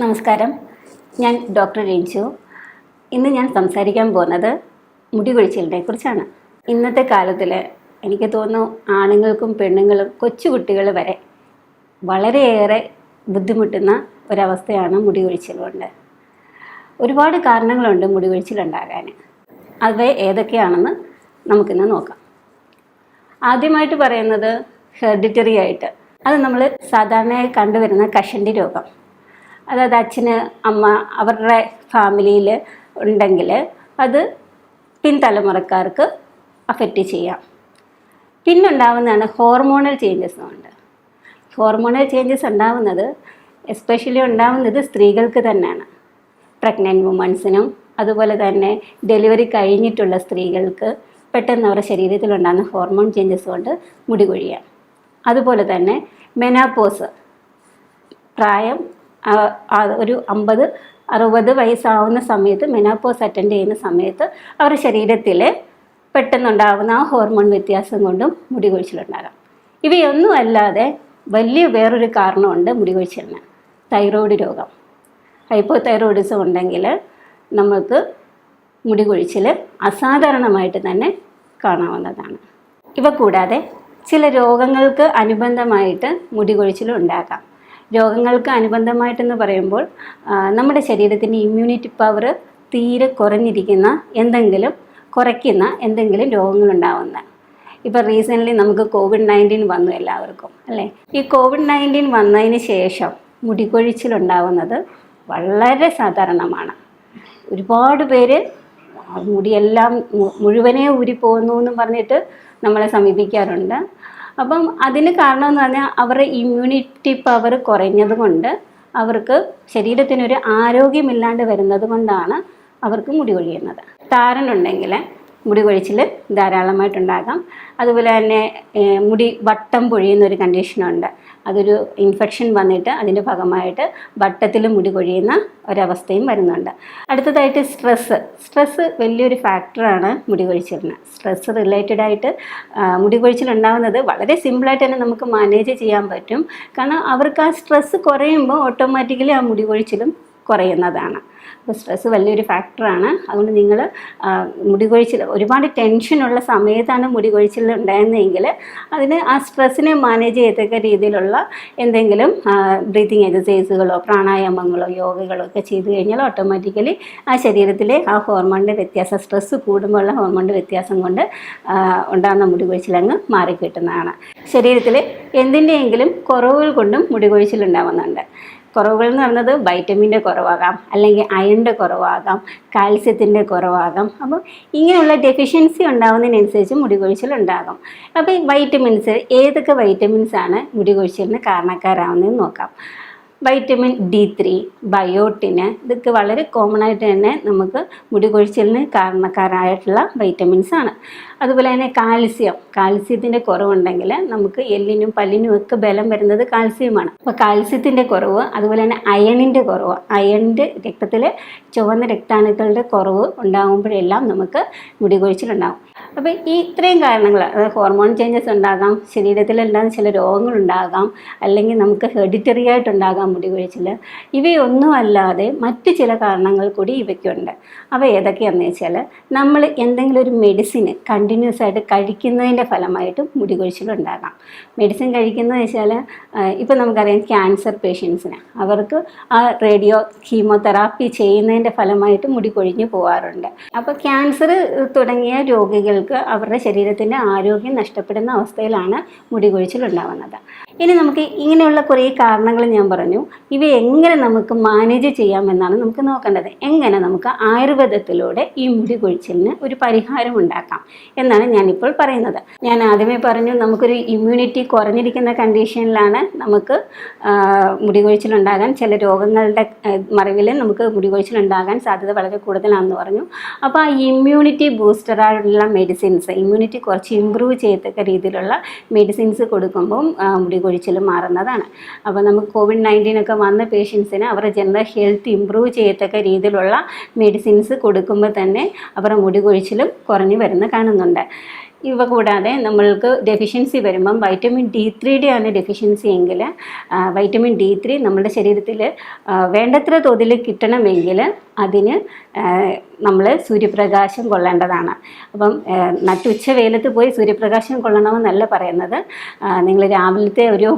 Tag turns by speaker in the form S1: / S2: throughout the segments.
S1: നമസ്കാരം. ഞാൻ ഡോക്ടർ രഞ്ജു. ഇന്ന് ഞാൻ സംസാരിക്കാൻ പോകുന്നത് മുടി കൊഴിച്ചിലിനെ കുറിച്ചാണ്. ഇന്നത്തെ കാലത്തിൽ എനിക്ക് തോന്നുന്നു ആണുങ്ങൾക്കും പെണ്ണുങ്ങളും കൊച്ചുകുട്ടികൾ വരെ വളരെയേറെ ബുദ്ധിമുട്ടുന്ന ഒരവസ്ഥയാണ് മുടി കൊഴിച്ചിൽ കൊണ്ട്. ഒരുപാട് കാരണങ്ങളുണ്ട് മുടി കൊഴിച്ചിലുണ്ടാകാൻ അവ ഏതൊക്കെയാണെന്ന് നമുക്കിന്ന് നോക്കാം. ആദ്യമായിട്ട് പറയുന്നത് ഹെറിഡിറ്ററി ആയിട്ട്. അത് നമ്മൾ സാധാരണയായി കണ്ടുവരുന്ന കഷണ്ടി രോഗം. അതായത് അച്ഛന് അമ്മ അവരുടെ ഫാമിലിയിൽ ഉണ്ടെങ്കിൽ അത് പിൻതലമുറക്കാർക്ക് അഫക്റ്റ് ചെയ്യാം. പിന്നുണ്ടാവുന്നതാണ് ഹോർമോണൽ ചേഞ്ചസ് ഉണ്ട്. ഹോർമോണൽ ചേഞ്ചസ് ഉണ്ടാവുന്നത് എസ്പെഷ്യലി ഉണ്ടാവുന്നത് സ്ത്രീകൾക്ക് തന്നെയാണ്. പ്രഗ്നന്റ് വുമൺസിനും അതുപോലെ തന്നെ ഡെലിവറി കഴിഞ്ഞിട്ടുള്ള സ്ത്രീകൾക്ക് പെട്ടെന്ന് അവരുടെ ശരീരത്തിലുണ്ടാകുന്ന ഹോർമോൺ ചേഞ്ചസ് കൊണ്ട് മുടി കൊഴിയാം. അതുപോലെ തന്നെ മെനാപ്പോസ് പ്രായം ഒരു അമ്പത് അറുപത് വയസ്സാവുന്ന സമയത്ത് മെനാപ്പോസ് അറ്റൻഡ് ചെയ്യുന്ന സമയത്ത് അവരുടെ ശരീരത്തിൽ പെട്ടെന്നുണ്ടാകുന്ന ആ ഹോർമോൺ വ്യത്യാസം കൊണ്ടും മുടി കൊഴിച്ചിലുണ്ടാകാം ഇവയൊന്നും അല്ലാതെ വലിയ വേറൊരു കാരണമുണ്ട് മുടി കൊഴിച്ചിലിന് തൈറോയ്ഡ് രോഗം. ഹൈപ്പോ തൈറോയിഡിസം ഉണ്ടെങ്കിൽ നമുക്ക് മുടി കൊഴിച്ചിൽ അസാധാരണമായിട്ട് തന്നെ കാണാവുന്നതാണ്. ഇവ കൂടാതെ ചില രോഗങ്ങൾക്ക് അനുബന്ധമായിട്ട് മുടി കൊഴിച്ചിലും ഉണ്ടാകാം. രോഗങ്ങൾക്ക് അനുബന്ധമായിട്ടെന്ന് പറയുമ്പോൾ നമ്മുടെ ശരീരത്തിന്റെ ഇമ്മ്യൂണിറ്റി പവർ തീരെ കുറഞ്ഞിരിക്കുന്ന എന്തെങ്കിലും കുറയ്ക്കുന്ന എന്തെങ്കിലും രോഗങ്ങളുണ്ടാവുന്ന. ഇപ്പോൾ റീസെന്റ്ലി നമുക്ക് കോവിഡ് നയന്റീൻ വന്നു എല്ലാവർക്കും അല്ലേ? ഈ കോവിഡ് നയന്റീൻ വന്നതിന് ശേഷം മുടികൊഴിച്ചിലുണ്ടാവുന്നത് വളരെ സാധാരണമാണ്. ഒരുപാട് പേര് മുടിയെല്ലാം മുഴുവനേ ഊരിപ്പോകുന്നു എന്നും പറഞ്ഞിട്ട് നമ്മളെ സമീപിക്കാറുണ്ട്. അപ്പം അതിന് കാരണം എന്ന് പറഞ്ഞാൽ അവരുടെ ഇമ്മ്യൂണിറ്റി പവർ കുറഞ്ഞത് കൊണ്ട് അവർക്ക് ശരീരത്തിനൊരു ആരോഗ്യമില്ലാണ്ട് വരുന്നത് കൊണ്ടാണ് അവർക്ക് മുടി കൊഴിയുന്നത്. താരനുണ്ടെങ്കിൽ മുടി കൊഴിച്ചിൽ ധാരാളമായിട്ടുണ്ടാകാം. അതുപോലെ തന്നെ മുടി വട്ടം പൊഴിയുന്ന ഒരു കണ്ടീഷനുണ്ട്. അതൊരു ഇൻഫെക്ഷൻ വന്നിട്ട് അതിന്റെ ഭാഗമായിട്ട് വട്ടത്തിൽ മുടി കൊഴിയുന്ന ഒരവസ്ഥയും വരുന്നുണ്ട്. അടുത്തതായിട്ട് സ്ട്രെസ്സ്. സ്ട്രെസ്സ് വലിയൊരു ഫാക്ടറാണ് മുടി കൊഴിച്ചിലിന് സ്ട്രെസ്സ് റിലേറ്റഡ് ആയിട്ട് മുടി കൊഴിച്ചിലുണ്ടാകുന്നത് വളരെ സിമ്പിളായിട്ട് തന്നെ നമുക്ക് മാനേജ് ചെയ്യാൻ പറ്റും. കാരണം അവർക്ക് ആ സ്ട്രെസ്സ് കുറയുമ്പോൾ ഓട്ടോമാറ്റിക്കലി ആ മുടി കൊഴിച്ചിലും കുറയുന്നതാണ്. അപ്പോൾ സ്ട്രെസ്സ് വലിയൊരു ഫാക്ടറാണ് അതുകൊണ്ട് നിങ്ങൾ മുടി കൊഴിച്ചിൽ ഒരുപാട് ടെൻഷനുള്ള സമയത്താണ് മുടി കൊഴിച്ചിൽ ഉണ്ടായിരുന്നതെങ്കിൽ അതിന് ആ സ്ട്രെസ്സിനെ മാനേജ് ചെയ്തക്ക രീതിയിലുള്ള എന്തെങ്കിലും ബ്രീതിങ് എക്സസൈസുകളോ പ്രാണായാമങ്ങളോ യോഗകളോ ഒക്കെ ചെയ്തു കഴിഞ്ഞാൽ ഓട്ടോമാറ്റിക്കലി ആ ശരീരത്തിലെ ആ ഹോർമോണിന്റെ വ്യത്യാസം സ്ട്രെസ്സ് കൂടുമ്പോൾ ഉള്ള ഹോർമോണിന്റെ വ്യത്യാസം കൊണ്ട് ഉണ്ടാകുന്ന മുടി കൊഴിച്ചിലങ്ങ് മാറിക്കിട്ടുന്നതാണ്. ശരീരത്തിൽ എന്തിന്റെയെങ്കിലും കുറവുകൾ കൊണ്ടും മുടി കൊഴിച്ചിലുണ്ടാവുന്നുണ്ട് കുറവുകൾ എന്ന് പറയുന്നത് വൈറ്റമിന്റെ കുറവാകാം അല്ലെങ്കിൽ അയണിന്റെ കുറവാകാം കാൽസ്യത്തിന്റെ കുറവാകാം. അപ്പോൾ ഇങ്ങനെയുള്ള ഡെഫിഷ്യൻസി ഉണ്ടാകുന്നതിനനുസരിച്ച് മുടി കൊഴിച്ചിൽ ഉണ്ടാകും. അപ്പോൾ ഈ വൈറ്റമിൻസ് ഏതൊക്കെ വൈറ്റമിൻസ് ആണ് മുടി കൊഴിച്ചിലിന് കാരണക്കാരാവുന്നതെന്ന് നോക്കാം. വൈറ്റമിൻ ഡി ത്രീ ബയോട്ടിന് ഇതൊക്കെ വളരെ കോമൺ ആയിട്ട് തന്നെ നമുക്ക് മുടി കൊഴിച്ചിലിന് കാരണക്കാരായിട്ടുള്ള വൈറ്റമിൻസ് ആണ്. അതുപോലെ തന്നെ കാൽസ്യം. കാൽസ്യത്തിന്റെ കുറവുണ്ടെങ്കിൽ നമുക്ക് എല്ലിനും പല്ലിനും ഒക്കെ ബലം വരുന്നത് കാൽസ്യമാണ്. അപ്പോൾ കാൽസ്യത്തിന്റെ കുറവ് അതുപോലെ തന്നെ അയണിന്റെ കുറവ്. അയണിന്റെ രക്തത്തിൽ ചുവന്ന രക്താണുക്കളുടെ കുറവ് ഉണ്ടാകുമ്പോഴെല്ലാം നമുക്ക് മുടി കൊഴിച്ചിലുണ്ടാകും അപ്പോൾ ഈ ഇത്രയും കാരണങ്ങൾ ഹോർമോൺ ചേഞ്ചസ് ഉണ്ടാകാം ശരീരത്തിലുണ്ടാകുന്ന ചില രോഗങ്ങളുണ്ടാകാം അല്ലെങ്കിൽ നമുക്ക് ഹെഡിറ്ററി ആയിട്ടുണ്ടാകാം മുടി കൊഴിച്ചിൽ ഇവയൊന്നും അല്ലാതെ മറ്റ് ചില കാരണങ്ങൾ കൂടി ഇവയ്ക്കുണ്ട്. അവ ഏതൊക്കെയാണെന്ന് വെച്ചാൽ നമ്മൾ എന്തെങ്കിലും ഒരു മെഡിസിന് കണ്ടിന്യൂസ് ആയിട്ട് കഴിക്കുന്നതിന്റെ ഫലമായിട്ട് മുടി കൊഴിച്ചിലുണ്ടാകാം മെഡിസിൻ കഴിക്കുന്നത് വെച്ചാൽ ഇപ്പോൾ നമുക്കറിയാം ക്യാൻസർ പേഷ്യൻസിന് അവർക്ക് ആ റേഡിയോ കീമോതെറാപ്പി ചെയ്യുന്നതിന്റെ ഫലമായിട്ട് മുടി കൊഴിഞ്ഞു പോകാറുണ്ട് അപ്പോൾ ക്യാൻസർ തുടങ്ങിയ രോഗികൾക്ക് അവരുടെ ശരീരത്തിന്റെ ആരോഗ്യം നഷ്ടപ്പെടുന്ന അവസ്ഥയിലാണ് മുടി കൊഴിച്ചിലുണ്ടാവുന്നത് ഇനി നമുക്ക് ഇങ്ങനെയുള്ള കുറേ കാരണങ്ങൾ ഞാൻ പറഞ്ഞു. ഇവ എങ്ങനെ നമുക്ക് മാനേജ് ചെയ്യാമെന്നാണ് നമുക്ക് നോക്കേണ്ടത്. എങ്ങനെ നമുക്ക് ആയുർവേദത്തിലൂടെ ഈ മുടി കൊഴിച്ചിലിന് ഒരു പരിഹാരം ഉണ്ടാക്കാം എന്നാണ് ഞാനിപ്പോൾ പറയുന്നത്. ഞാൻ ആദ്യമേ പറഞ്ഞു നമുക്കൊരു ഇമ്മ്യൂണിറ്റി കുറഞ്ഞിരിക്കുന്ന കണ്ടീഷനിലാണ് നമുക്ക് മുടി കൊഴിച്ചിലുണ്ടാകാൻ ചില രോഗങ്ങളുടെ മറവിൽ നമുക്ക് മുടി കൊഴിച്ചിലുണ്ടാകാൻ സാധ്യത വളരെ കൂടുതലാണെന്ന് പറഞ്ഞു. അപ്പോൾ ആ ഇമ്മ്യൂണിറ്റി ബൂസ്റ്ററായിട്ടുള്ള മെഡിസിൻസ് ഇമ്മ്യൂണിറ്റി കുറച്ച് ഇമ്പ്രൂവ് ചെയ്യത്തക്ക രീതിയിലുള്ള മെഡിസിൻസ് കൊടുക്കുമ്പം മുടി കൊഴിച്ചിൽ മാറുന്നതാണ്. അപ്പോൾ നമുക്ക് കോവിഡ് നയന്റീനൊക്കെ വന്ന പേഷ്യൻസിന് അവരുടെ ജനറൽ ഹെൽത്ത് ഇമ്പ്രൂവ് ചെയ്യത്തക്ക രീതിയിലുള്ള മെഡിസിൻസ് കൊടുക്കുമ്പോൾ തന്നെ അവരുടെ മുടി കൊഴിച്ചിലും കുറഞ്ഞു വരുന്ന കാണുന്നുണ്ട്. ഇവ കൂടാതെ നമ്മൾക്ക് ഡെഫിഷ്യൻസി വരുമ്പം വൈറ്റമിൻ ഡി ത്രീയുടെ ആണ് ഡെഫിഷ്യൻസി എങ്കിൽ വൈറ്റമിൻ ഡി ത്രീ നമ്മുടെ ശരീരത്തിൽ വേണ്ടത്ര തോതിൽ കിട്ടണമെങ്കിൽ അതിന് നമ്മൾ സൂര്യപ്രകാശം കൊള്ളേണ്ടതാണ്. അപ്പം നട്ടുച്ച വെയിലത്ത് പോയി സൂര്യപ്രകാശം കൊള്ളണമെന്നല്ല പറയുന്നത്. നിങ്ങൾ രാവിലത്തെ ഒരു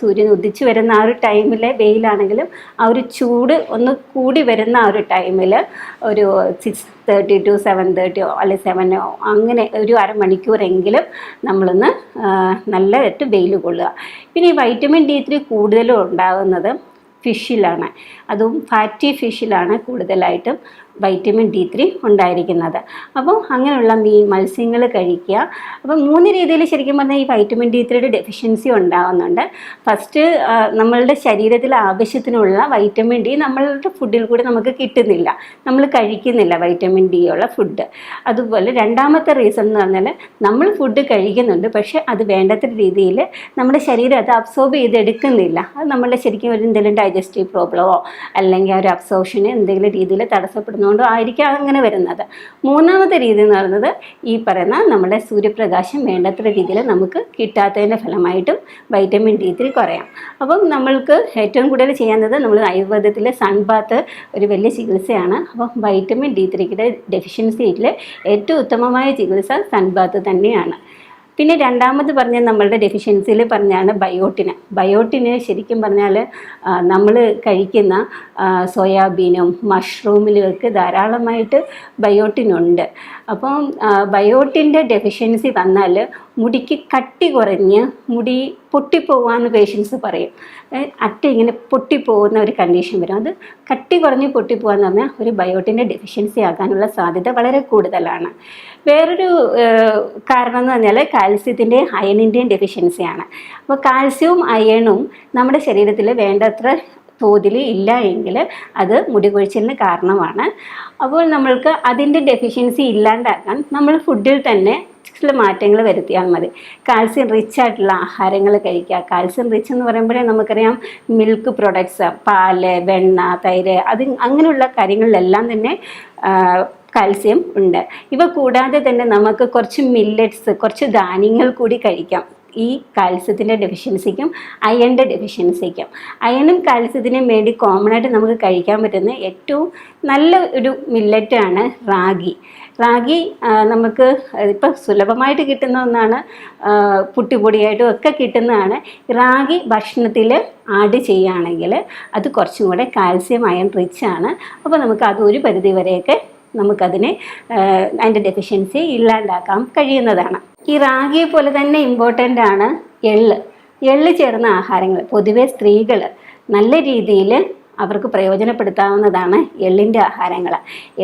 S1: സൂര്യൻ ഉദിച്ചു വരുന്ന ആ ഒരു ടൈമിലെ വെയിലാണെങ്കിലും ആ ഒരു ചൂട് ഒന്ന് കൂടി വരുന്ന ആ ഒരു ടൈമിൽ ഒരു സിക്സ് തേർട്ടി ടു സെവൻ തേർട്ടിയോ അല്ലെങ്കിൽ സെവനോ അങ്ങനെ ഒരു അരമണിക്കൂറെങ്കിലും നമ്മളൊന്ന് നല്ലതായിട്ട് വെയിൽ കൊള്ളുക. പിന്നെ ഈ വൈറ്റമിൻ ഡി ത്രീ കൂടുതലും ഉണ്ടാകുന്നത് ഫിഷിലാണ് അതും ഫാറ്റി ഫിഷിലാണ് കൂടുതലായിട്ടും. വൈറ്റമിൻ ഡി ത്രീ ഉണ്ടായിരിക്കുന്നത്. അപ്പോൾ അങ്ങനെയുള്ള മീൻ മത്സ്യങ്ങൾ കഴിക്കുക. അപ്പോൾ മൂന്ന് രീതിയിൽ ശരിക്കും പറഞ്ഞാൽ ഈ വൈറ്റമിൻ ഡി ത്രീയുടെ ഡെഫിഷ്യൻസി ഉണ്ടാകുന്നുണ്ട് ഫസ്റ്റ് നമ്മളുടെ ശരീരത്തിൽ ആവശ്യത്തിനുള്ള വൈറ്റമിൻ ഡി നമ്മളുടെ ഫുഡിൽ കൂടി നമുക്ക് കിട്ടുന്നില്ല. നമ്മൾ കഴിക്കുന്നില്ല വൈറ്റമിൻ ഡി ഉള്ള ഫുഡ് അതുപോലെ രണ്ടാമത്തെ റീസൺ എന്ന് പറഞ്ഞാൽ നമ്മൾ ഫുഡ് കഴിക്കുന്നുണ്ട് പക്ഷേ അത് വേണ്ടത്ര രീതിയിൽ നമ്മുടെ ശരീരം അത് അബ്സോർബ് ചെയ്തെടുക്കുന്നില്ല. അത് നമ്മളുടെ ശരിക്കും ഒരു എന്തെങ്കിലും ഡൈജസ്റ്റീവ് പ്രോബ്ലമോ അല്ലെങ്കിൽ ഒരു അബ്സോർഷന് എന്തെങ്കിലും രീതിയിൽ തടസ്സപ്പെടുന്നതുകൊണ്ടോ ആയിരിക്കാം അങ്ങനെ വരുന്നത്. മൂന്നാമത്തെ രീതി എന്ന് പറയുന്നത് ഈ പറയുന്ന നമ്മുടെ സൂര്യപ്രകാശം വേണ്ടത്ര രീതിയിൽ നമുക്ക് കിട്ടാത്തതിന്റെ ഫലമായിട്ടും വൈറ്റമിൻ ഡി ത്രീ കുറയാം. അപ്പം നമ്മൾക്ക് ഏറ്റവും കൂടുതൽ ചെയ്യുന്നത് നമ്മൾ ആയുർവേദത്തിലെ സൺബാത്ത് ഒരു വലിയ ചികിത്സയാണ്. അപ്പം വൈറ്റമിൻ ഡി ത്രീയുടെ ഡെഫിഷ്യൻസിയിൽ ഏറ്റവും ഉത്തമമായ ചികിത്സ സൺബാത്ത് തന്നെയാണ്. പിന്നെ രണ്ടാമത് പറഞ്ഞ നമ്മളുടെ ഡെഫിഷ്യൻസിയിൽ പറഞ്ഞാണ് ബയോട്ടിന്. ബയോട്ടിന് ശരിക്കും പറഞ്ഞാൽ നമ്മൾ കഴിക്കുന്ന സോയാബീനും മഷ്റൂമിലൊക്കെ ധാരാളമായിട്ട് ബയോട്ടിനുണ്ട്. അപ്പം ബയോട്ടിന്റെ ഡെഫിഷ്യൻസി വന്നാൽ മുടിക്ക് കട്ടി കുറഞ്ഞ് മുടി പൊട്ടിപ്പോവാന്ന് പേഷ്യൻസ് പറയും. അറ്റ ഇങ്ങനെ പൊട്ടിപ്പോകുന്ന ഒരു കണ്ടീഷൻ വരും. അത് കട്ടി കുറഞ്ഞ് പൊട്ടിപ്പോകാന്ന് പറഞ്ഞാൽ ഒരു ബയോട്ടിന്റെ ഡെഫിഷ്യൻസി ആകാനുള്ള സാധ്യത വളരെ കൂടുതലാണ്. വേറൊരു കാരണം എന്ന് പറഞ്ഞാൽ കാൽസ്യത്തിന്റെയും അയണിന്റെയും ഡെഫിഷ്യൻസിയാണ് അപ്പോൾ കാൽസ്യവും അയണും നമ്മുടെ ശരീരത്തിൽ വേണ്ടത്ര തോതിൽ ഇല്ല എങ്കിൽ അത് മുടി കൊഴിച്ചിലിന് കാരണമാണ്. അപ്പോൾ നമ്മൾക്ക് അതിന്റെ ഡെഫിഷ്യൻസി ഇല്ലാണ്ടാക്കാൻ നമ്മൾ ഫുഡിൽ തന്നെ ചില മാറ്റങ്ങൾ വരുത്തിയാൽ മതി. കാൽസ്യം റിച്ച് ആയിട്ടുള്ള ആഹാരങ്ങൾ കഴിക്കുക. കാൽസ്യം റിച്ച് എന്ന് പറയുമ്പോഴേ നമുക്കറിയാം മിൽക്ക് പ്രൊഡക്ട്സ് പാൽ വെണ്ണ തൈര് അത് അങ്ങനെയുള്ള കാര്യങ്ങളിലെല്ലാം തന്നെ കാൽസ്യം ഉണ്ട്. ഇവ കൂടാതെ തന്നെ നമുക്ക് കുറച്ച് മില്ലറ്റ്സ് കുറച്ച് ധാന്യങ്ങൾ കൂടി കഴിക്കാം. ഈ കാൽസ്യത്തിന്റെ ഡെഫിഷ്യൻസിക്കും അയണിന്റെ ഡെഫിഷ്യൻസിക്കും അയണും കാൽസ്യത്തിനും വേണ്ടി കോമൺ ആയിട്ട് നമുക്ക് കഴിക്കാൻ പറ്റുന്ന ഏറ്റവും നല്ല ഒരു മില്ലറ്റാണ് റാഗി. റാഗി നമുക്ക് ഇപ്പം സുലഭമായിട്ട് കിട്ടുന്ന ഒന്നാണ് പുട്ടിപ്പൊടിയായിട്ടും ഒക്കെ കിട്ടുന്നതാണ്. റാഗി ഭക്ഷണത്തിൽ ആഡ് ചെയ്യുകയാണെങ്കിൽ അത് കുറച്ചും കൂടെ കാൽസ്യം അയൺ റിച്ച് ആണ്. അപ്പോൾ നമുക്ക് അത് ഒരു പരിധി വരെയൊക്കെ നമുക്കതിനെ അതിന്റെ ഡെഫിഷ്യൻസി ഇല്ലാണ്ടാക്കാൻ കഴിയുന്നതാണ്. ഈ റാഗിയെ പോലെ തന്നെ ഇമ്പോർട്ടന്റ് ആണ് എള്ള്. എള്ള് ചേർന്ന ആഹാരങ്ങൾ പൊതുവെ സ്ത്രീകൾ നല്ല രീതിയിൽ അവർക്ക് പ്രയോജനപ്പെടുത്താവുന്നതാണ് എള്ളിന്റെ ആഹാരങ്ങൾ.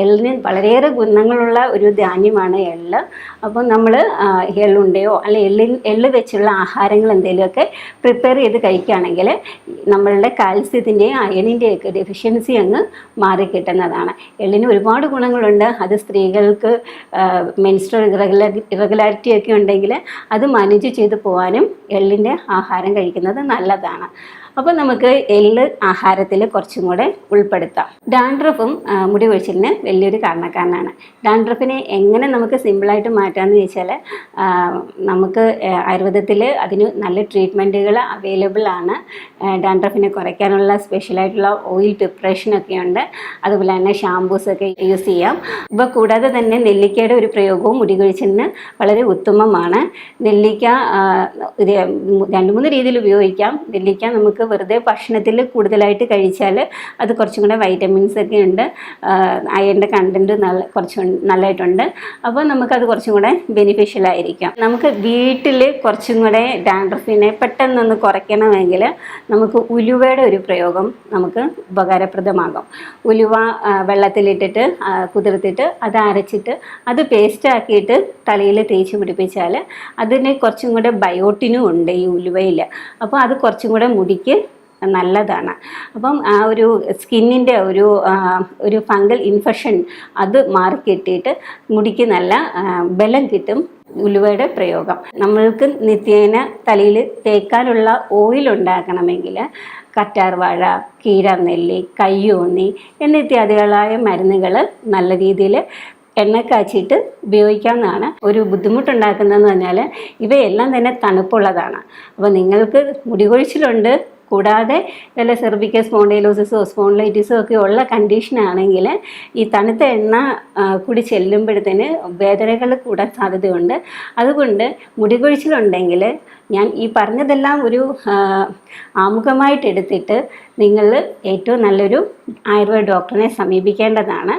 S1: എള്ളിന് വളരെയേറെ ഗുണങ്ങളുള്ള ഒരു ധാന്യമാണ് എള്ള്. അപ്പോൾ നമ്മൾ എള്ളുണ്ടയോ അല്ലെ എള്ളിൻ എള്ള് വെച്ചുള്ള ആഹാരങ്ങൾ എന്തെങ്കിലുമൊക്കെ പ്രിപ്പയർ ചെയ്ത് കഴിക്കുകയാണെങ്കിൽ നമ്മളുടെ കാൽസ്യത്തിന്റെയും അയണിന്റെയൊക്കെ ഡെഫിഷ്യൻസി അങ്ങ് മാറിക്കിട്ടുന്നതാണ് എള്ളിന് ഒരുപാട് ഗുണങ്ങളുണ്ട്. അത് സ്ത്രീകൾക്ക് മെൻസ്ട്രൽ ഇറഗുലർ ഇറഗുലാരിറ്റി ഒക്കെ ഉണ്ടെങ്കിൽ അത് മാനേജ് ചെയ്ത് പോകാനും എള്ളിന്റെ ആഹാരം കഴിക്കുന്നത് നല്ലതാണ്. അപ്പോൾ നമുക്ക് എള്ള് ആഹാരത്തിൽ കുറച്ചും കൂടെ ഉൾപ്പെടുത്താം. ഡാൻഡ്രഫും മുടി കൊഴിച്ചിലിന് വലിയൊരു കാരണക്കാരനാണ്. ഡാൻഡ്രഫിനെ എങ്ങനെ നമുക്ക് സിമ്പിളായിട്ട് മാറ്റാമെന്ന് ചോദിച്ചാൽ നമുക്ക് ആയുർവേദത്തിൽ അതിന് നല്ല ട്രീറ്റ്മെന്റുകൾ അവൈലബിൾ ആണ്. ഡാൻഡ്രഫിനെ കുറയ്ക്കാനുള്ള സ്പെഷ്യലായിട്ടുള്ള ഓയിൽ പ്രിപ്പറേഷനൊക്കെ ഉണ്ട്. അതുപോലെ തന്നെ ഷാംപൂസ് ഒക്കെ യൂസ് ചെയ്യാം. ഇപ്പോൾ കൂടാതെ തന്നെ നെല്ലിക്കയുടെ ഒരു പ്രയോഗവും മുടി കൊഴിച്ചിലിന് വളരെ ഉത്തമമാണ്. നെല്ലിക്ക രണ്ട് മൂന്ന് രീതിയിൽ ഉപയോഗിക്കാം. നെല്ലിക്ക നമുക്ക് വെറുതെ ഭക്ഷണത്തിൽ കൂടുതലായിട്ട് കഴിച്ചാൽ അത് കുറച്ചും കൂടെ വൈറ്റമിൻസ് ഒക്കെ ഉണ്ട്. അയണിന്റെ കണ്ടന്റ് നല്ല കുറച്ച് നല്ലതായിട്ടുണ്ട്. അപ്പോൾ നമുക്കത് കുറച്ചും കൂടെ ബെനിഫിഷ്യൽ ആയിരിക്കും. നമുക്ക് വീട്ടിൽ കുറച്ചും കൂടെ ഡാൻഡ്രഫിനെ പെട്ടെന്നൊന്ന് കുറയ്ക്കണമെങ്കിൽ നമുക്ക് ഉലുവയുടെ ഒരു പ്രയോഗം നമുക്ക് ഉപകാരപ്രദമാകും. ഉലുവ വെള്ളത്തിലിട്ടിട്ട് കുതിർത്തിട്ട് അത് അരച്ചിട്ട് അത് പേസ്റ്റ് ആക്കിയിട്ട് തലയിൽ തേച്ച് പിടിപ്പിച്ചാൽ അതിന് കുറച്ചും കൂടെ ബയോട്ടിനും ഉണ്ട് ഈ ഉലുവയിൽ. അപ്പോൾ അത് കുറച്ചും കൂടെ മുടിക്ക് നല്ലതാണ്. അപ്പം ആ ഒരു സ്കിന്നിന്റെ ഒരു ഒരു ഫംഗൽ ഇൻഫെക്ഷൻ അത് മാറിക്കിട്ടിയിട്ട് മുടിക്ക് നല്ല ബലം കിട്ടും ഉലുവയുടെ പ്രയോഗം. നമ്മൾക്ക് നിത്യേന തലയിൽ തേക്കാനുള്ള ഓയിൽ ഉണ്ടാക്കണമെങ്കിൽ കറ്റാർവാഴ കീരാനെല്ലി കയ്യോന്നി എന്നിത്യാദികളായ മരുന്നുകൾ നല്ല രീതിയിൽ എണ്ണ കാച്ചിയിട്ട് ഉപയോഗിക്കാവുന്നതാണ്. ഒരു ബുദ്ധിമുട്ടുണ്ടാക്കുന്നതെന്ന് പറഞ്ഞാൽ ഇവയെല്ലാം തന്നെ തണുപ്പുള്ളതാണ്. അപ്പോൾ നിങ്ങൾക്ക് മുടി കൊഴിച്ചിലുണ്ട് കൂടാതെ വല്ല സെർവിക്കൽ സ്പോണ്ടൈലോസിസോ സ്പോണ്ടിലൈറ്റിസോ ഒക്കെ ഉള്ള കണ്ടീഷനാണെങ്കിൽ ഈ തണുത്ത എണ്ണ കൂടി ചെല്ലുമ്പോഴത്തേന് വേദനകൾ കൂടാൻ സാധ്യതയുണ്ട്. അതുകൊണ്ട് മുടി കൊഴിച്ചിലുണ്ടെങ്കിൽ ഞാൻ ഈ പറഞ്ഞതെല്ലാം ഒരു ആമുഖമായിട്ട് എടുത്തിട്ട് നിങ്ങൾ ഏറ്റവും നല്ലൊരു ആയുർവേദ ഡോക്ടറിനെ സമീപിക്കേണ്ടതാണ്.